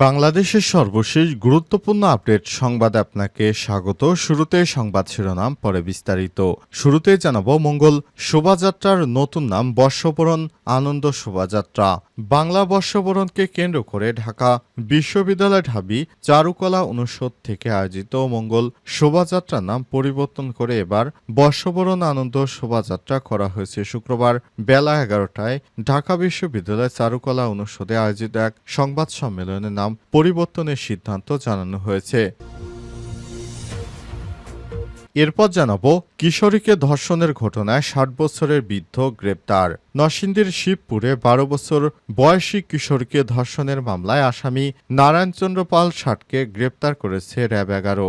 বাংলাদেশের সর্বশেষ গুরুত্বপূর্ণ আপডেট সংবাদে আপনাকে স্বাগত। শুরুতে সংবাদ শিরোনাম, পরে বিস্তারিত। শুরুতে জানাব মঙ্গল শোভাযাত্রার নতুন নাম, বর্ষবরণ, আনন্দ শোভাযাত্রা। বাংলা বর্ষবরণকে কেন্দ্র করে ঢাকা বিশ্ববিদ্যালয় ঢাবি চারুকলা অনুষদ থেকে আয়োজিত মঙ্গল শোভাযাত্রার নাম পরিবর্তন করে এবার বর্ষবরণ, আনন্দ শোভাযাত্রা করা হয়েছে শুক্রবার বেলা এগারোটায়। ঢাকা বিশ্ববিদ্যালয় চারুকলা অনুষদে আয়োজিত এক সংবাদ সম্মেলনে নাম পরিবর্তনের সিদ্ধান্ত জানানো হয়েছে। এরপর জানাব, কিশোরীকে ধর্ষণের ঘটনায় ষাট বছরের বৃদ্ধ গ্রেপ্তার। নরসিংদীর শিবপুরে বারো বছর বয়সী কিশোরীকে ধর্ষণের মামলায় আসামি নারায়ণচন্দ্র পাল ষাটকে গ্রেপ্তার করেছে র্যাব এগারো।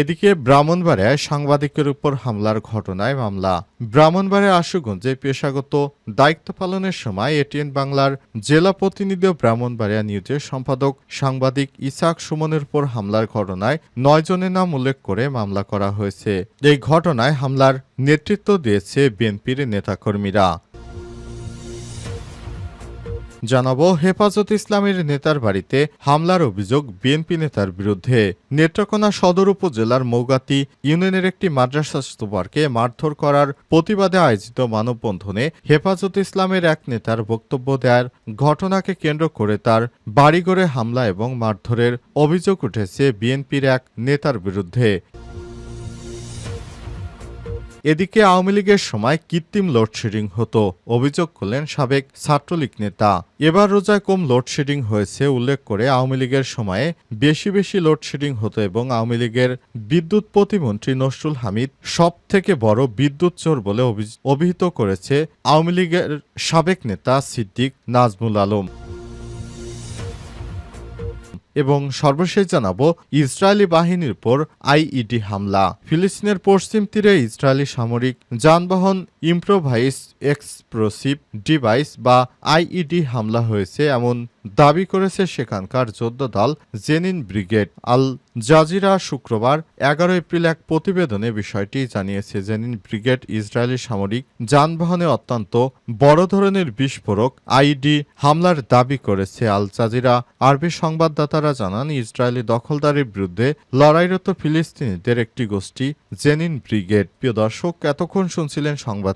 এদিকে ব্রাহ্মণবাড়িয়ায় সাংবাদিকের উপর হামলার ঘটনায় মামলা। ব্রাহ্মণবাড়িয়া আশুগঞ্জে পেশাগত দায়িত্ব পালনের সময় এটিএন বাংলার জেলা প্রতিনিধি ব্রাহ্মণবাড়িয়া নিউজের সম্পাদক সাংবাদিক ইসাক সুমনের উপর হামলার ঘটনায় নয় জনের নাম উল্লেখ করে মামলা করা হয়েছে। এই ঘটনায় হামলার নেতৃত্ব দিয়েছে বিএনপির নেতাকর্মীরা। জানাব, হেফাজত ইসলামের নেতার বাড়িতে হামলার অভিযোগ বিএনপি নেতার বিরুদ্ধে। নেত্রকোনা সদর উপজেলার মৌগাতি ইউনিয়নের একটি মাদ্রাসা স্তূপারকে মারধর করার প্রতিবাদে আয়োজিত মানববন্ধনে হেফাজত ইসলামের এক নেতার বক্তব্য দেওয়ার ঘটনাকে কেন্দ্র করে তার বাড়িঘরে হামলা এবং মারধরের অভিযোগ উঠেছে বিএনপির এক নেতার বিরুদ্ধে। এদিকে আওয়ামী লীগের সময় কৃত্রিম লোডশেডিং হতো, অভিযোগ করলেন সাবেক ছাত্রলীগ নেতা। এবার রোজায় কম লোডশেডিং হয়েছে উল্লেখ করে আওয়ামী লীগের সময়ে বেশি বেশি লোডশেডিং হতো এবং আওয়ামী লীগের বিদ্যুৎ প্রতিমন্ত্রী নসরুল হামিদ সব থেকে বড় বিদ্যুৎ চোর বলে অভি- অভিহিত করেছে আওয়ামী লীগের সাবেক নেতা সিদ্দিক নাজমুল আলম। এবং সর্বশেষ জানাব ইসরায়েলি বাহিনীর উপর আইইডি হামলা। ফিলিস্তিনের পশ্চিম তীরে ইসরায়েলি সামরিক যানবাহন ইম্প্রোভাইস এক্সপ্লোসিভ ডিভাইস বা আইইডি হামলা হয়েছে এমন দাবি করেছে সেখানকার যোদ্ধ দল জেনিন ব্রিগেড। আল জাজিরা শুক্রবার এগারো এপ্রিল এক প্রতিবেদনে বিষয়টি জানিয়েছে। জেনিন ব্রিগেড ইসরায়েলি সামরিক যানবাহনে অত্যন্ত বড় ধরনের বিস্ফোরক আইডি হামলার দাবি করেছে। আল জাজিরা আরবি সংবাদদাতারা জানান, ইসরায়েলি দখলদারির বিরুদ্ধে লড়াইরত ফিলিস্তিনিদের একটি গোষ্ঠী জেনিন ব্রিগেড। প্রিয় দর্শক, এতক্ষণ শুনছিলেন সংবাদ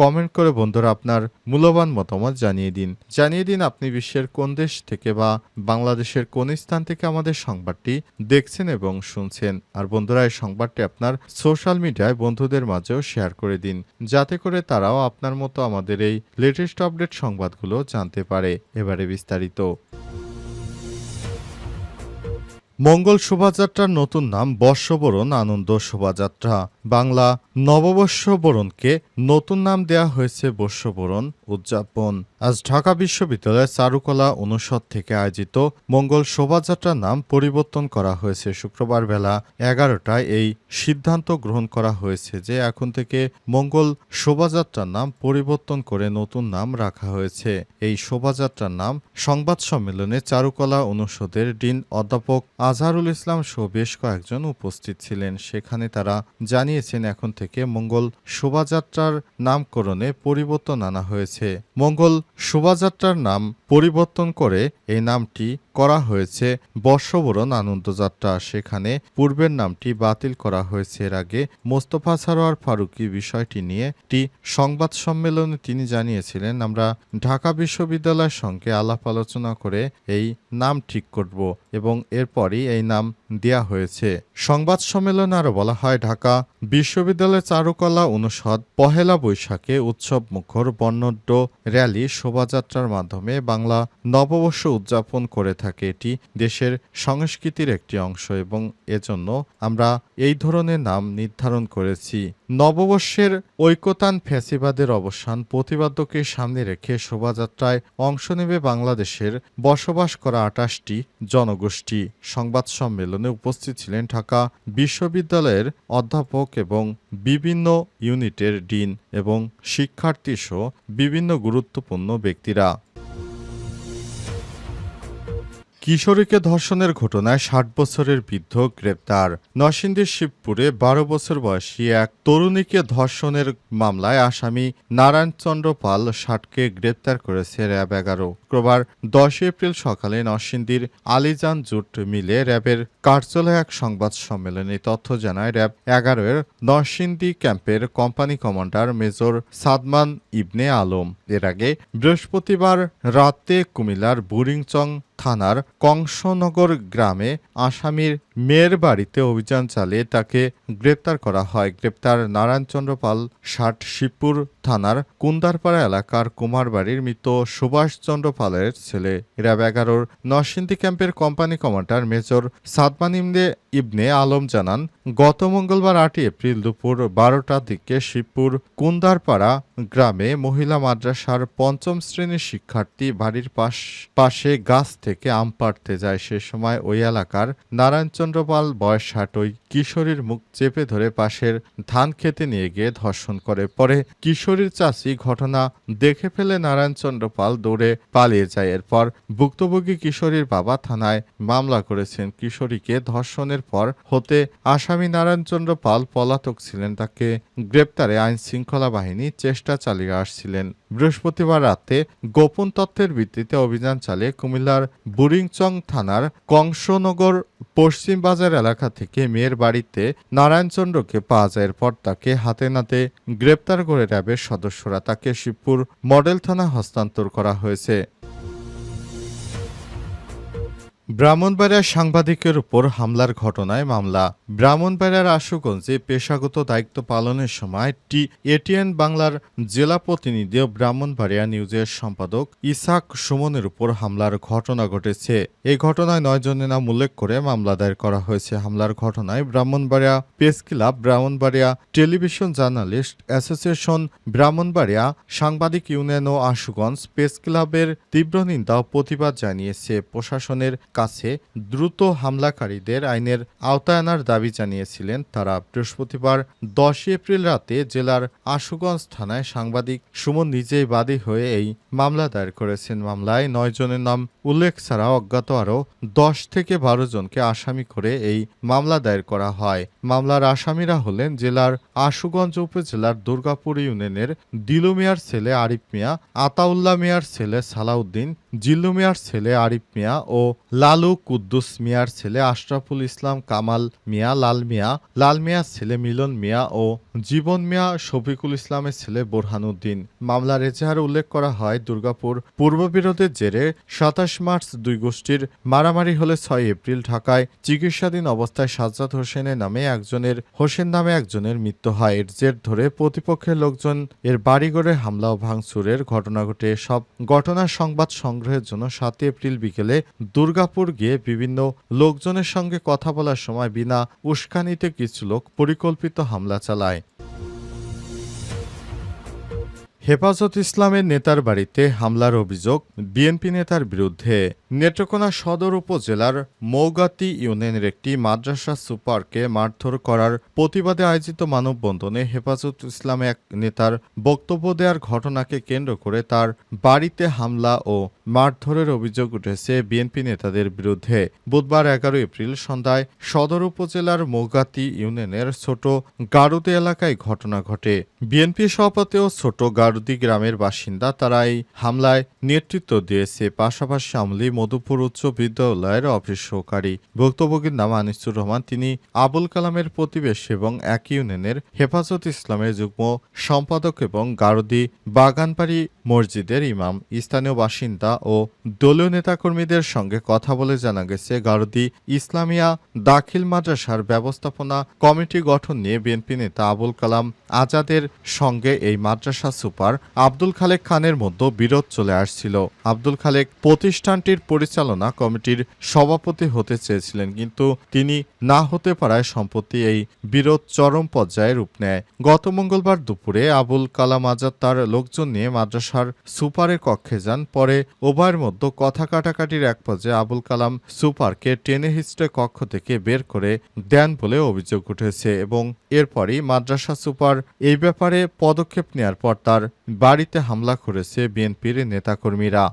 কমেন্ট করে বন্ধুরা আপনার মূল্যবান মতামত জানিয়ে দিন। জানিয়ে দিন আপনি বিশ্বের কোন দেশ থেকে বা বাংলাদেশের কোন স্থান থেকে আমাদের সংবাদটি দেখছেন এবং শুনছেন। আর বন্ধুরা, এই সংবাদটি আপনার সোশ্যাল মিডিয়ায় বন্ধুদের মাঝেও শেয়ার করে দিন, যাতে করে তারাও আপনার মতো আমাদের এই লেটেস্ট আপডেট সংবাদগুলো জানতে পারে। এবারে বিস্তারিত। মঙ্গল শোভাযাত্রার নতুন নাম বর্ষবরণ আনন্দ শোভাযাত্রা। বাংলা নববর্ষ বরণকে নতুন নাম দেয়া হয়েছে বর্ষবরণ উদযাপন। আজ ঢাকা বিশ্ববিদ্যালয়ের চারুকলা অনুষদ থেকে আয়োজিত মঙ্গল শোভাযাত্রার নাম পরিবর্তন করা হয়েছে। শুক্রবার বেলা এগারোটায় এই সিদ্ধান্ত গ্রহণ করা হয়েছে যে এখন থেকে মঙ্গল শোভাযাত্রার নাম পরিবর্তন করে নতুন নাম রাখা হয়েছে। এই শোভাযাত্রার নাম সংবাদ সম্মেলনে চারুকলা অনুষদের ডিন অধ্যাপক আজহারুল ইসলাম সহ বেশ কয়েকজন উপস্থিত ছিলেন। সেখানে তারা জানিয়েছেন এখন থেকে মঙ্গল শোভাযাত্রার নামকরণে পরিবর্তন আনা হয়েছে। মঙ্গল শোভাযাত্রার নাম পরিবর্তন করে এই নামটি করা হয়েছে। বর্ষবরণ আনন্দযাত্রা সেখানে পূর্বের নামটি বাতিল করা হয়েছে। এর আগে মোস্তফা সারোয়ার ফারুকি বিষয়টি নিয়ে একটি সংবাদ সম্মেলনে তিনি জানিয়েছিলেন, আমরা ঢাকা বিশ্ববিদ্যালয়ের সঙ্গে আলাপ আলোচনা করে এই নাম ঠিক করব এবং এরপরই এই নাম দেয়া হয়েছে। সংবাদ সম্মেলনে আরও বলা হয়, ঢাকা বিশ্ববিদ্যালয় চারুকলা অনুষদ পহেলা বৈশাখে উৎসব মুখর বর্ণাঢ্য র্যালি শোভাযাত্রার মাধ্যমে বাংলা নববর্ষ উদযাপন করে থাকে। থাকে, এটি দেশের সংস্কৃতির একটি অংশ এবং এজন্য আমরা এই ধরনের নাম নির্ধারণ করেছি। নববর্ষের ঐকতান ফ্যাসিবাদের অবসান প্রতিবাদ্যকে সামনে রেখে শোভাযাত্রায় অংশ নেবে বাংলাদেশের বসবাস করা আটাশটি জনগোষ্ঠী। সংবাদ সম্মেলনে উপস্থিত ছিলেন ঢাকা বিশ্ববিদ্যালয়ের অধ্যাপক এবং বিভিন্ন ইউনিটের ডিন এবং শিক্ষার্থী সহ বিভিন্ন গুরুত্বপূর্ণ ব্যক্তিরা। কিশোরীকে ধর্ষণের ঘটনায় ষাট বছরের বৃদ্ধ গ্রেপ্তার। নরসিংদীর শিবপুরে বারো বছর বয়সী এক তরুণীকে ধর্ষণের মামলায় আসামি নারায়ণচন্দ্র পাল ষাটকে গ্রেপ্তার করেছে র্যাব এগারো। শুক্রবার দশই এপ্রিল সকালে নরসিংদীর আলিজান জুট মিলে র্যাবের কার্যালয়ে এক সংবাদ সম্মেলনে তথ্য জানায় র্যাব এগারোর নরসিংদী ক্যাম্পের company commander major Sadman Ibne Alam. এর আগে বৃহস্পতিবার রাতে কুমিল্লার বুরিংচং থানার কংসনগর গ্রামে আসামির মেয়ের বাড়িতে অভিযান চালিয়ে তাকে গ্রেপ্তার করা হয়। গ্রেপ্তার নারায়ণচন্দ্র পাল ষাট, শিবপুর থানার কুন্দারপাড়া এলাকার কুমারবাড়ির মৃত সুভাষচন্দ্র পালের ছেলে। র্যাব এগারোর নরসিংদী ক্যাম্পের কোম্পানি কমান্ডার মেজর সাদমান ইমদে ইবনে আলম জানান, গত মঙ্গলবার আটই এপ্রিল দুপুর বারোটার দিকে শিবপুর কুন্দারপাড়া গ্রামে মহিলা মাদ্রাসার পঞ্চম শ্রেণির শিক্ষার্থী বাড়ির পাশ, পাশে গাছ থেকে আম পাড়তে যায়। সে সময় ওই এলাকার নারায়ণচন্দ্র পাল বয়স ষাট ওই কিশোরীর মুখ চেপে ধরে পাশের ধান খেতে নিয়ে গিয়ে ধর্ষণ করে। পরে কিশোরীর চাষি ঘটনা দেখে ফেলে নারায়ণচন্দ্র পাল দৌড়ে পালিয়ে যায়। এরপর ভুক্তভোগী কিশোরীর বাবা থানায় মামলা করেছেন। কিশোরীকে ধর্ষণের পর হতে আসামি নারায়ণচন্দ্র পাল পলাতক ছিলেন। তাকে গ্রেপ্তারে আইন শৃঙ্খলা বাহিনী চেষ্টা চালিয়ে আসছিলেন। বৃহস্পতিবার রাতে গোপন তথ্যের ভিত্তিতে অভিযান চালিয়ে কুমিল্লার বুরিংচং থানার কংসনগর পশ্চিম বাজার এলাকা থেকে মেয়ের বাড়িতে নারায়ণচন্দ্রকে পাওয়া যায়। এরপর তাকে হাতে নাতে গ্রেপ্তার করে র্যাবের সদস্যরা তাকে শিবপুর মডেল থানা হস্তান্তর করা হয়েছে। ব্রাহ্মণবাড়িয়ার সাংবাদিকের উপর হামলার ঘটনায় মামলা। ব্রাহ্মণবাড়িয়ার আশুগঞ্জে পেশাগত দায়িত্ব পালনের সময় টি এটিএন বাংলার জেলা প্রতিনিধি ব্রাহ্মণবাড়িয়া নিউজের সম্পাদক ইসাক সুমনের উপর হামলার ঘটনা ঘটেছে। এই ঘটনায় নয় জনের নাম উল্লেখ করে মামলা দায়ের করা হয়েছে। হামলার ঘটনায় Brahmanbaria press club, Brahmanbaria television journalist association, Brahmanbaria সাংবাদিক ইউনিয়ন ও আশুগঞ্জ প্রেস ক্লাবের তীব্র নিন্দা ও প্রতিবাদ জানিয়েছে প্রশাসনের কাছে দ্রুত হামলাকারীদের আইনের আওতায় আনার দাবি জানিয়েছিলেন তারা। বৃহস্পতিবার দশই এপ্রিল রাতে জেলার আশুগঞ্জ থানায় সাংবাদিক সুমন নিজেই বাদী হয়ে এই মামলা দায়ের করেছেন। মামলায় নয় জনের নাম উল্লেখ ছাড়া অজ্ঞাত আরও দশ থেকে বারো জনকে আসামি করে এই মামলা দায়ের করা হয়। মামলার আসামিরা হলেন জেলার আশুগঞ্জ উপজেলার দুর্গাপুর ইউনিয়নের দিলু মিয়ার ছেলে আরিফ মিয়া, আতাউল্লাহ মিয়ার ছেলে সালাউদ্দিন, জিল্লু মিয়ার ছেলে আরিফ মিয়া ও লালু কুদ্দুস মিয়ার ছেলে আশরাফুল ইসলাম, কামাল মিয়া, লাল মিয়া, লাল মিয়ার ছেলে মিলন মিয়া ও জীবন মিয়া শফিকুল ইসলামের ছেলে বোরহানুদ্দিন। মামলার এজাহারে উল্লেখ করা হয়, দুর্গাপুর পূর্ববিরোধের জেরে সাতাশ মার্চ দুই গোষ্ঠীর মারামারি হলে ছয় এপ্রিল ঢাকায় চিকিৎসাধীন অবস্থায় সাজ্জাদ হোসেনের নামে একজনের, হোসেন নামে একজনের মৃত্যু হয়। এর জের ধরে প্রতিপক্ষের লোকজন এর বাড়িঘরে হামলা ও ভাঙচুরের ঘটনা ঘটে। সব ঘটনার সংবাদ সংগ্রহের জন্য সাতই এপ্রিল বিকেলে দুর্গাপুর গিয়ে বিভিন্ন লোকজনের সঙ্গে কথা বলার সময় বিনা উস্কানিতে কিছু লোক পরিকল্পিত হামলা চালায়। হেফাজত ইসলামের নেতার বাড়িতে হামলার অভিযোগ বিএনপি নেতার বিরুদ্ধে। নেত্রকোনা সদর উপজেলার মৌগাতি ইউনিয়নের একটি মাদ্রাসা সুপারকে মারধর করার প্রতিবাদে আয়োজিত মানববন্ধনে হেফাজত ইসলাম এক নেতার বক্তব্য দেওয়ার ঘটনাকে কেন্দ্র করে তার বাড়িতে হামলা ও মারধরের অভিযোগ উঠেছে বিএনপি নেতাদের বিরুদ্ধে। বুধবার এগারো এপ্রিল সন্ধ্যায় সদর উপজেলার মৌগাতি ইউনিয়নের ছোট গারুদে এলাকায় ঘটনা ঘটে। বিএনপি সভাপতি ও ছোট গারুদি গ্রামের বাসিন্দা তারা এই হামলায় নেতৃত্ব দিয়েছে। পাশাপাশি আমলি মধুপুর উচ্চ বিদ্যালয়ের অফিস সহকারী ভুক্তভোগীর নাম আনিসুর রহমান। তিনি আবুল কালামের প্রতিবেশী এবং এক ইউনিয়নের হেফাজত ইসলামের যুগ্ম সম্পাদক এবং গারুদি বাগানবাড়ি মসজিদের ইমাম। স্থানীয় বাসিন্দা ও দলীয় নেতাকর্মীদের সঙ্গে কথা বলে জানা গেছে, গারদি ইসলামিয়া দাখিল মাদ্রাসার ব্যবস্থাপনা কমিটি গঠন নিয়ে বিএনপি নেতা আবুল কালাম আজাদের সঙ্গে এই মাদ্রাসা সুপার সুপার আব্দুল খালেক খানের মধ্যে বিরোধ চলে আসছিল। আব্দুল খালেক প্রতিষ্ঠানটির পরিচালনা কমিটির সভাপতি হতে চেয়েছিলেন, কিন্তু তিনি না হতে পারায় সম্প্রতি এই বিরোধ চরম পর্যায়ে রূপ নেয়। গত মঙ্গলবার দুপুরে আবুল কালাম আজাদ তার লোকজন নিয়ে মাদ্রাসার সুপারের কক্ষে যান। পরে উভয়ের মধ্যে কথা কাটাকাটির এক পর্যায়ে আবুল কালাম সুপারকে টেনে হিস্ট্রে কক্ষ থেকে বের করে দেন বলে অভিযোগ উঠেছে এবং এরপরই মাদ্রাসা সুপার এই ব্যাপারে পদক্ষেপ নেয়ার পর তার বাড়িতে হামলা করেছে বিএনপির নেতাকর্মীরা।